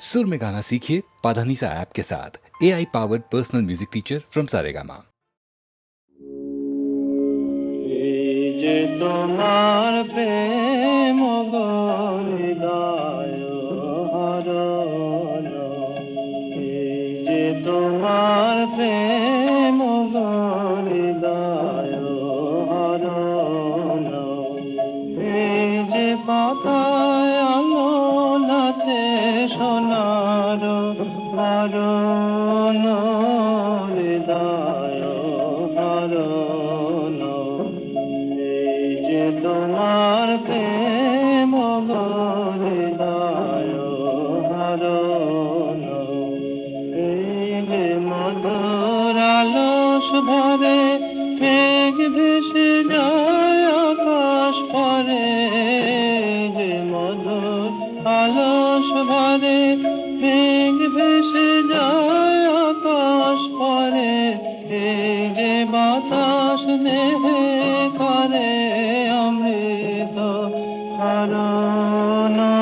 सुर में गाना सीखिए पाधानीसा ऐप के साथ। A I powered personal music teacher from Saregama তোমার প্রেম no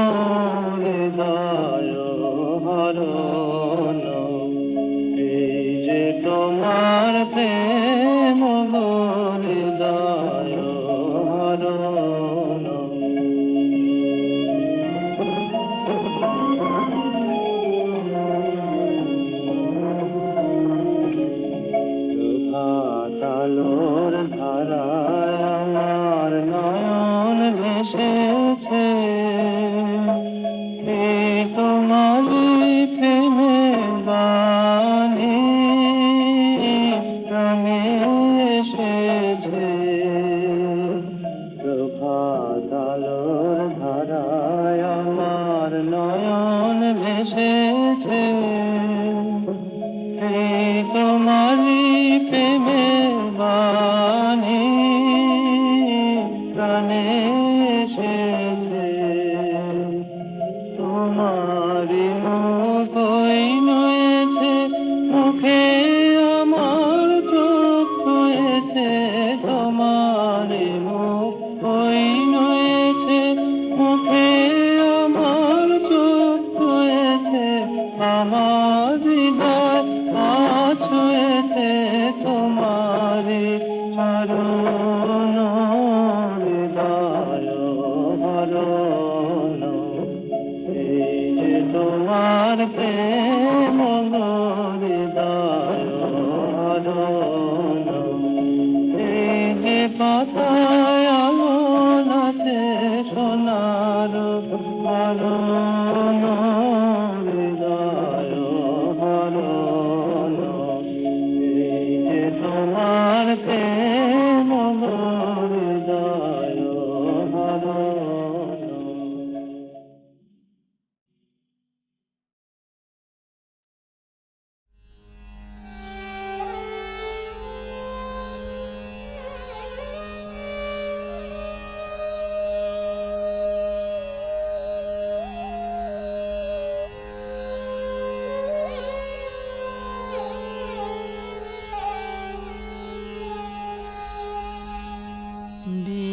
Dear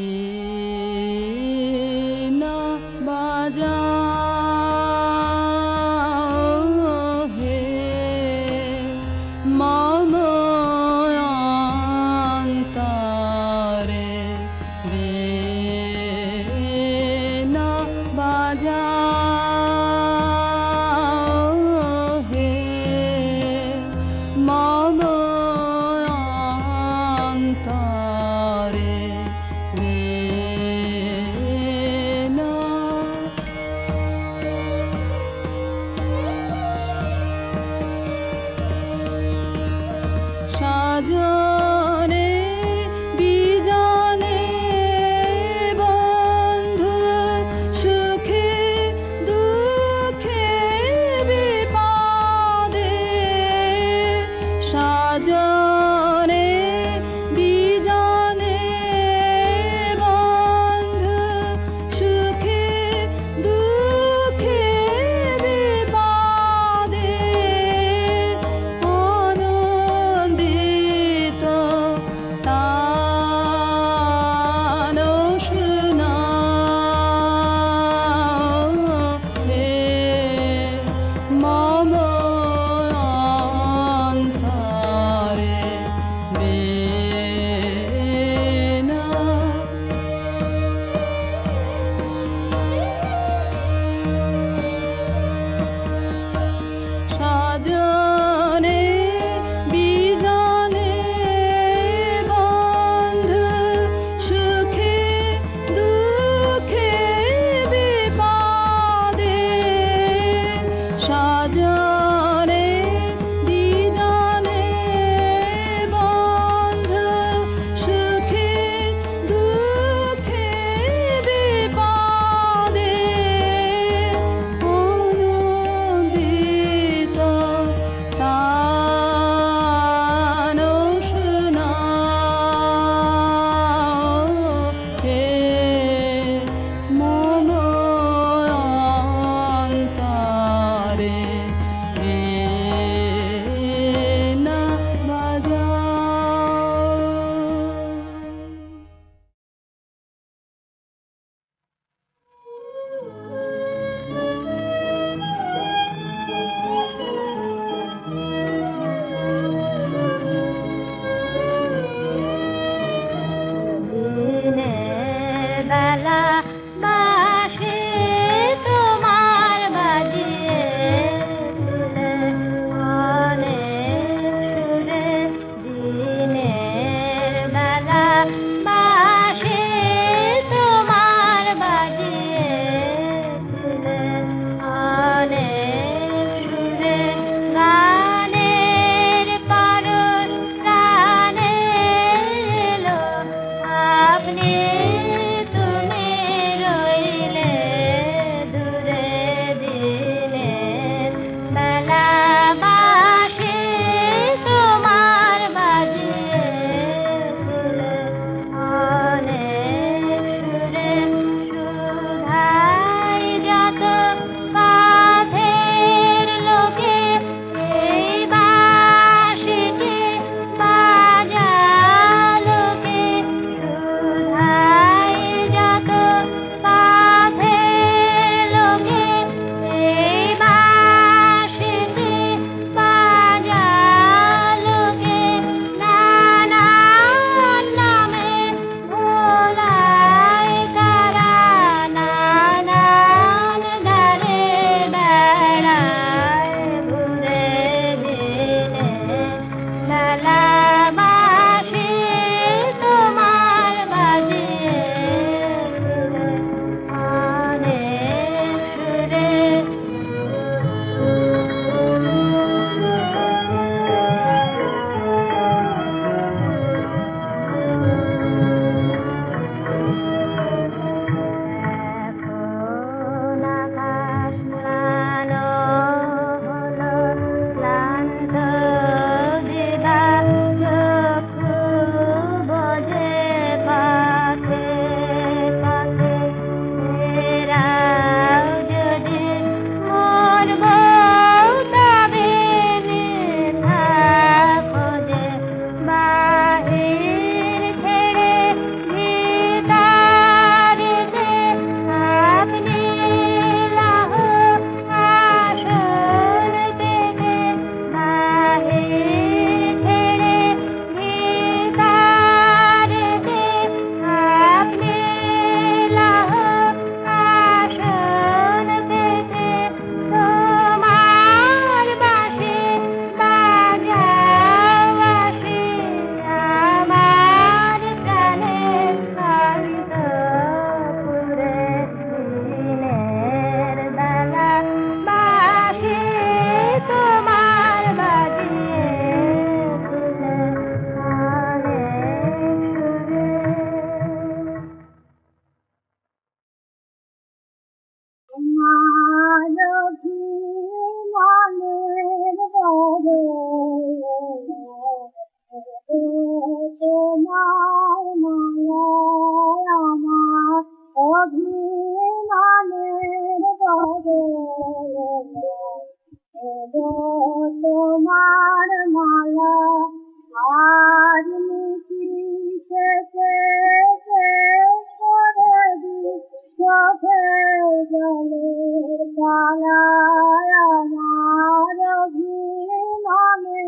জলের পালায় আমার অভিমানে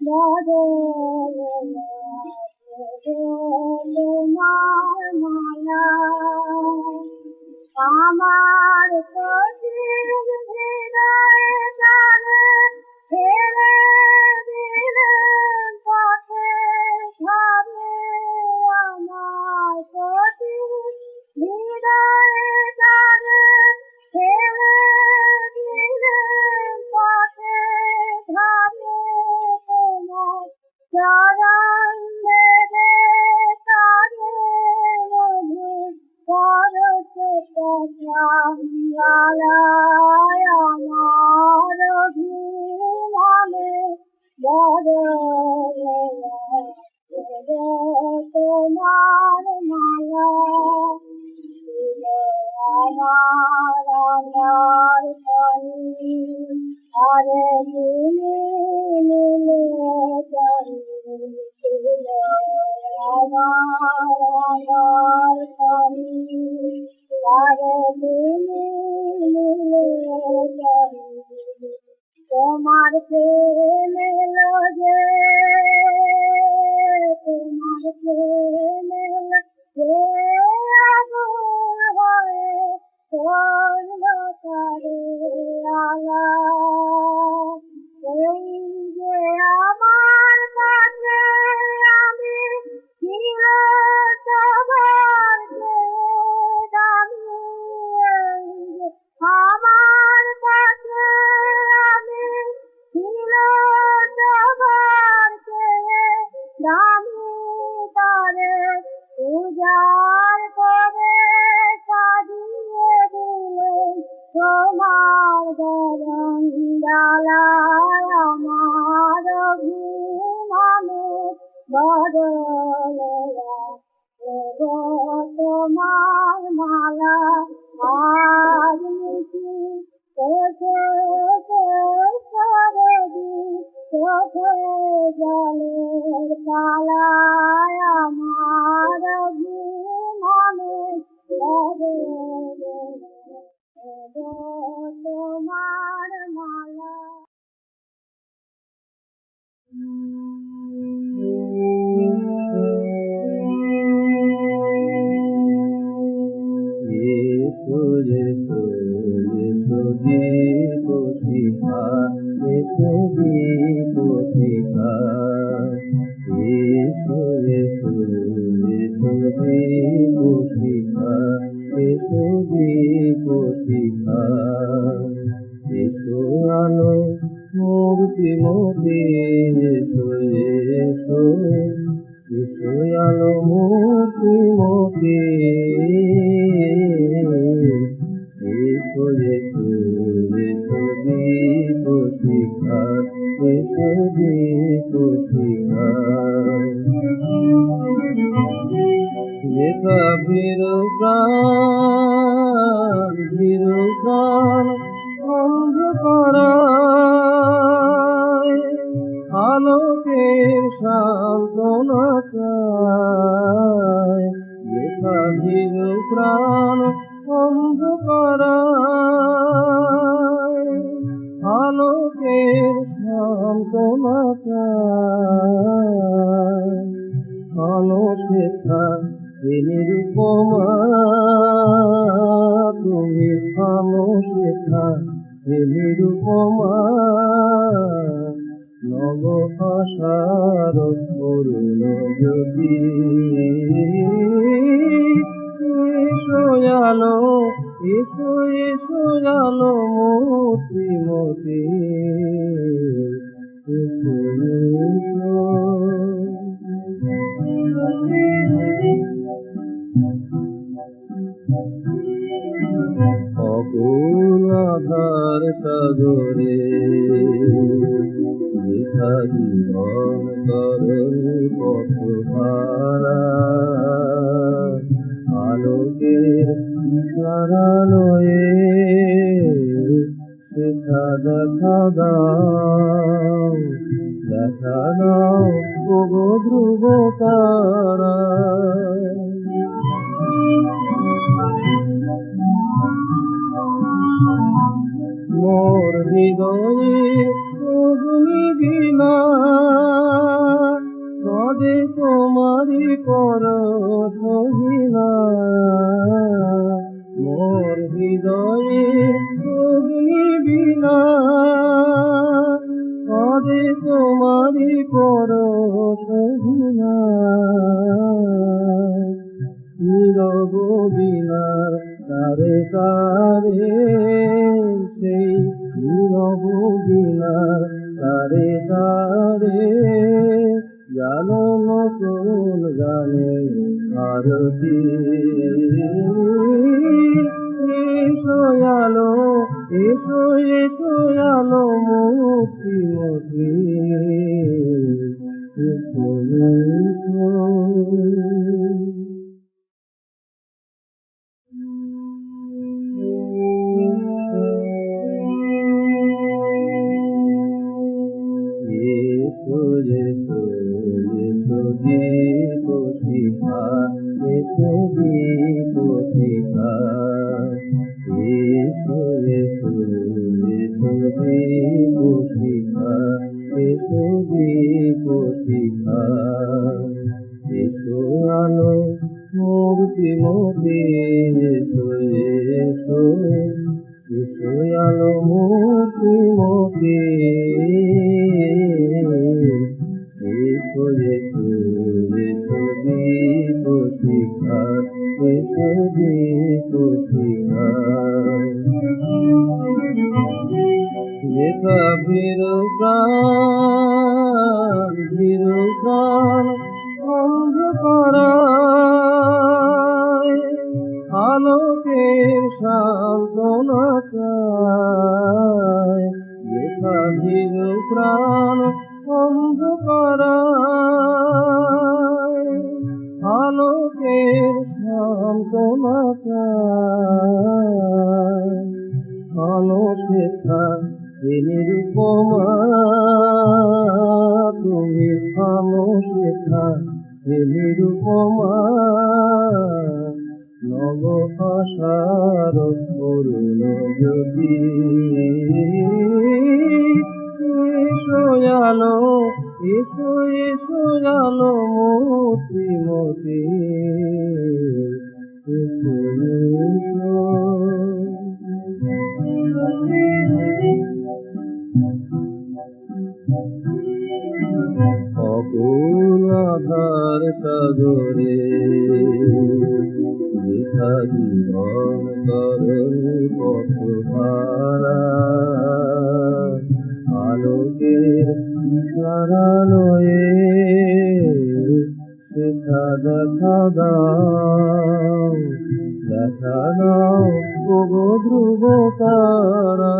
বদল মায়া আমার ما किसी भी कुछ ভালো অনপেক্ষা নিরুপমা তুমি ভালো অনপেক্ষা নিরুপমা নব আশার করুন যদি সোয়ালো এসো এসো জানো মূর্তি মতি। আধার সাগরে লেখা জীবন তরল পথ ভারা আলোকের ইশারালয়ে দেখা দাও। দেখা দাও ধ্রুব for a भारती দেখা দাও দেখা দাও ধ্রুব তারা।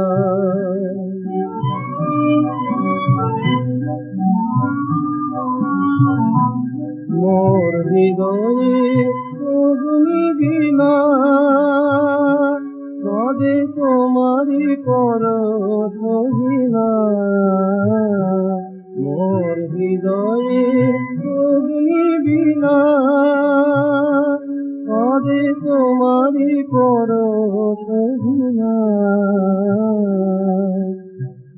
পরশ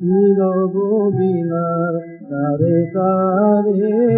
নীরব বিনা তারে তারে